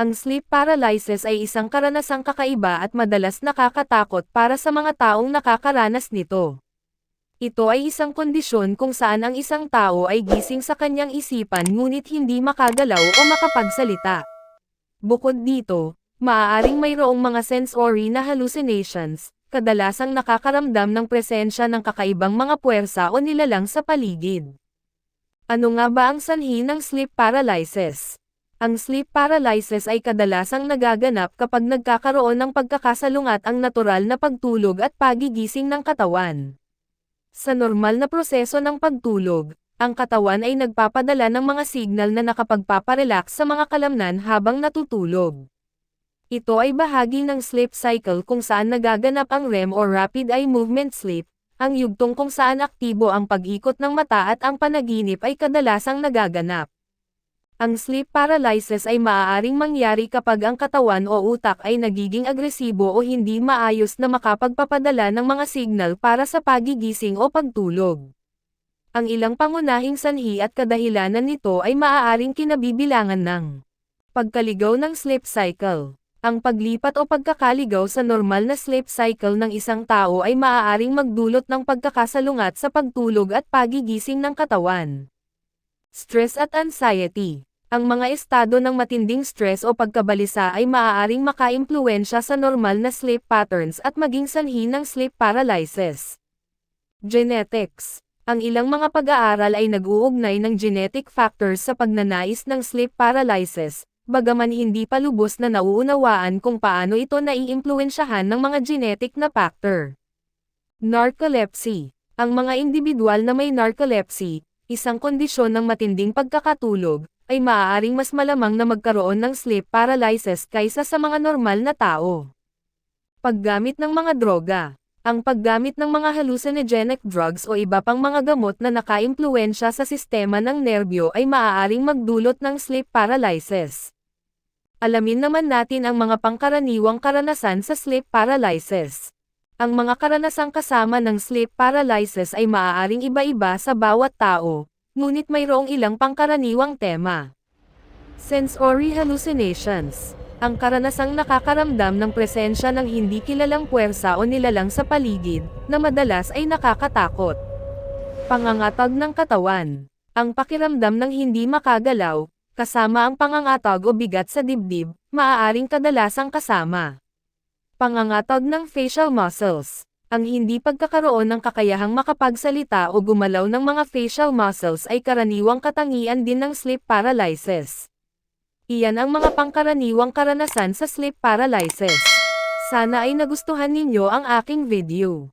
Ang sleep paralysis ay isang karanasang kakaiba at madalas nakakatakot para sa mga taong nakakaranas nito. Ito ay isang kondisyon kung saan ang isang tao ay gising sa kanyang isipan ngunit hindi makagalaw o makapagsalita. Bukod dito, maaaring mayroong mga sensory na hallucinations, kadalasang nakakaramdam ng presensya ng kakaibang mga puwersa o nilalang sa paligid. Ano nga ba ang sanhi ng sleep paralysis? Ang sleep paralysis ay kadalasang nagaganap kapag nagkakaroon ng pagkakasalungat ang natural na pagtulog at pagigising ng katawan. Sa normal na proseso ng pagtulog, ang katawan ay nagpapadala ng mga signal na nakapagpaparelax sa mga kalamnan habang natutulog. Ito ay bahagi ng sleep cycle kung saan nagaganap ang REM or Rapid Eye Movement Sleep, ang yugtong kung saan aktibo ang pag-ikot ng mata at ang panaginip ay kadalasang nagaganap. Ang sleep paralysis ay maaaring mangyari kapag ang katawan o utak ay nagiging agresibo o hindi maayos na makapagpapadala ng mga signal para sa pagigising o pagtulog. Ang ilang pangunahing sanhi at kadahilanan nito ay maaaring kinabibilangan ng pagkaligaw ng sleep cycle. Ang paglipat o pagkakaligaw sa normal na sleep cycle ng isang tao ay maaaring magdulot ng pagkakasalungat sa pagtulog at pagigising ng katawan. Stress at anxiety ang mga estado ng matinding stress o pagkabalisa ay maaaring makaimpluwensya sa normal na sleep patterns at maging sanhi ng sleep paralysis. Genetics Ang ilang mga pag-aaral ay nag-uugnay ng genetic factors sa pagnanais ng sleep paralysis, bagaman hindi pa lubos na nauunawaan kung paano ito naiimpluwensyahan ng mga genetic na factor. Narcolepsy Ang mga individual na may narcolepsy, isang kondisyon ng matinding pagkakatulog, ay maaaring mas malamang na magkaroon ng sleep paralysis kaysa sa mga normal na tao. Paggamit ng mga droga Ang paggamit ng mga hallucinogenic drugs o iba pang mga gamot na nakaimpluwensya sa sistema ng nerbyo ay maaaring magdulot ng sleep paralysis. Alamin naman natin ang mga pangkaraniwang karanasan sa sleep paralysis. Ang mga karanasang kasama ng sleep paralysis ay maaaring iba-iba sa bawat tao, ngunit mayroong ilang pangkaraniwang tema. Sensory hallucinations. Ang karanasang nakakaramdam ng presensya ng hindi kilalang puwersa o nilalang sa paligid, na madalas ay nakakatakot. Pangangatag ng katawan. Ang pakiramdam ng hindi makagalaw, kasama ang pangangatag o bigat sa dibdib, maaaring kadalasang kasama. Pangangatag ng facial muscles ang hindi pagkakaroon ng kakayahang makapagsalita o gumalaw ng mga facial muscles ay karaniwang katangian din ng sleep paralysis. Iyan ang mga pangkaraniwang karanasan sa sleep paralysis. Sana ay nagustuhan ninyo ang aking video.